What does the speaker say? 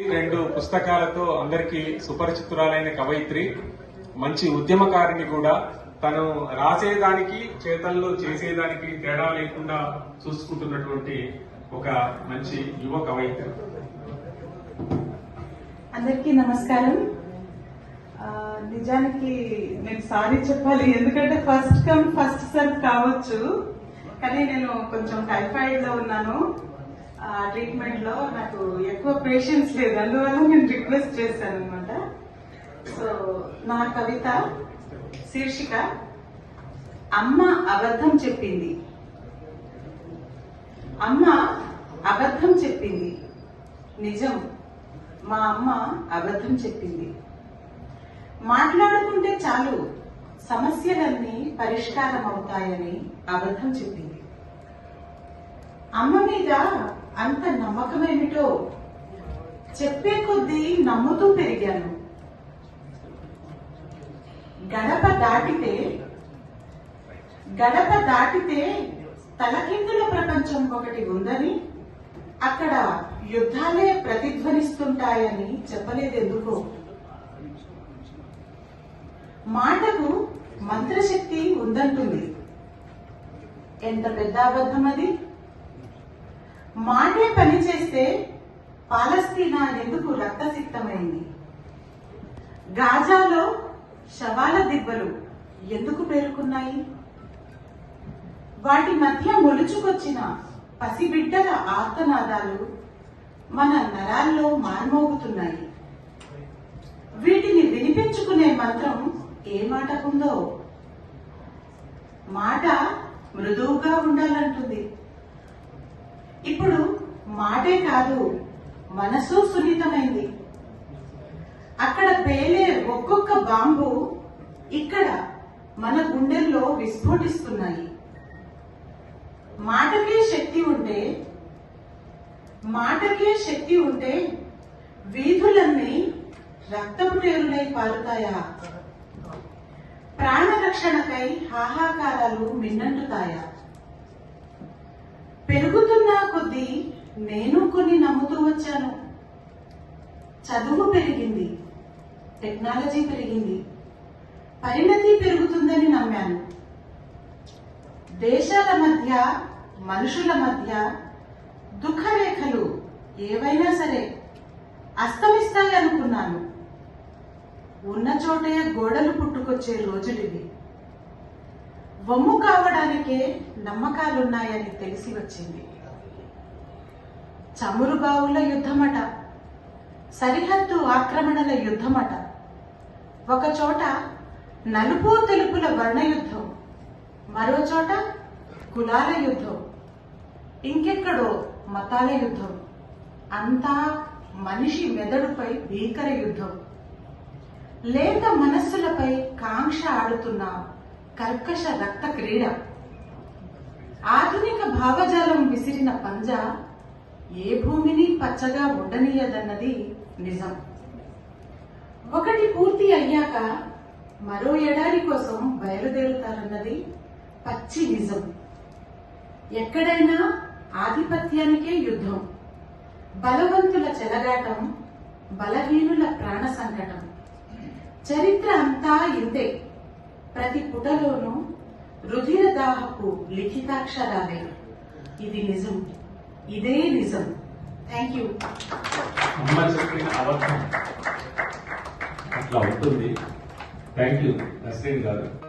రెండు పుస్తకాలతో అందరికీ సుపరిచితురాలైన కవయిత్రి. మంచి ఉద్యమకారిని కూడా. తను రాసేదానికి చేతల్లో చేసేదానికి తేడా లేకుండా చూసుకుంటున్నటువంటి ఒక మంచి యువ కవయిత్రి. అందరికీ నమస్కారం. నిజానికి నేను సారీ చెప్పాలి ఎందుకంటే ఫస్ట్ కమ్ ఫస్ట్ సర్వ్ కావచ్చు. కానీ నేను కొంచెం టైఫాయిడ్లో ఉన్నాను. ట్రీట్మెంట్లో నాకు ఎక్కువ పేషెన్స్ లేదు. అందువల్ల నేను రిక్వెస్ట్ చేశాను అనమాట సో నా కవిత శీర్షిక అమ్మ అబద్ధం చెప్పింది. అమ్మ అబద్ధం చెప్పింది. నిజం. మా అమ్మ అబద్ధం చెప్పింది. మాట్లాడుకుంటే చాలు. సమస్యలన్నీ పరిష్కారం అవుతాయని అబద్ధం చెప్పింది. అమ్మ మీద అంత నమ్మకమేమిటో? చెప్పే కొద్దీ నమ్ముతూ పెరిగాను. గడప దాటితే గడప దాటితే తలకిందుల ప్రపంచం ఒకటి ఉందని అక్కడ యుద్ధాలే ప్రతిధ్వనిస్తుంటాయని చెప్పలేదెందుకో? మాటకు మంత్రశక్తి ఉందంటుంది. ఎంత పెద్ద అబద్ధం అది మాటే పని చేస్తే పాలస్తీనా ఎందుకు రక్తసిక్తమైంది? గాజాలో శవాల దిబ్బలు ఎందుకు పేరుకున్నాయి? వాటి మధ్య మొలుచుకొచ్చిన పసిబిడ్డల ఆర్తనాదాలు మన నరాల్లో మార్మోగుతున్నాయి. వీటిని వినిపించుకునే మంత్రం ఏ మాటకుందో? మాట మృదువుగా ఉండాలంటుంది. ఇప్పుడు మాటే కాదు మనసు సున్నితమైంది. అక్కడ పేలే ఒక్కొక్క బాంబు ఇక్కడ మన గుండెల్లో విస్ఫోటిస్తున్నాయి. మాటకే శక్తి ఉంటే మాటకే శక్తి ఉంటే వీధులన్నీ రక్తపు టేరులై పారుతాయా? ప్రాణరక్షణకై హాహాకారాలు మిన్నంటుతాయా? పెరుగుతున్న కొద్దీ నేను కొన్ని నమ్ముతూ వచ్చాను. చదువు పెరిగింది టెక్నాలజీ పెరిగింది పరిణతి పెరుగుతుందని నమ్మాను. దేశాల మధ్య మనుషుల మధ్య దుఃఖరేఖలు ఏవైనా సరే అస్తమిస్తాయనుకున్నాను. ఉన్న చోటే గోడలు పుట్టుకొచ్చే రోజులివి. వమ్ము కావడానికే నమ్మకాలున్నాయని తెలిసి వచ్చింది. చమురు బావుల యుద్ధమట సరిహద్దు ఆక్రమణల యుద్ధమట ఒక చోట నలుపు తెలుపుల వర్ణ యుద్ధం మరో చోట కులాల యుద్ధం ఇంకెక్కడో మతాల యుద్ధం అంతా మనిషి మెదడుపై భీకర యుద్ధం. లేక మనస్సులపై కాంక్ష ఆడుతున్నా కర్కశ రక్త క్రీడ. ఆధునిక భావజాలం విసిరిన పంజా ఏ భూమిని పచ్చగా ఉండనీయదన్నది నిజం. ఒకటి పూర్తి అయ్యాక మరో ఎడారి కోసం బయలుదేరుతారన్నది పచ్చి నిజం. ఎక్కడైనా ఆధిపత్యానికే యుద్ధం. బలవంతుల చెలగాటం బలహీనుల ప్రాణ సంకటం చరిత్ర అంతా ఇంతే. ప్రతి పుటలోనూ రుధిర దాహపు లిఖితాక్షరాలే. ఇది నిజం. ఇదే నిజం. థ్యాంక్ యూ అమ్మ చెప్పిన అబద్ధం. అట్లా ఉంటుంది. థ్యాంక్ యూ నస్రీన్ గారు.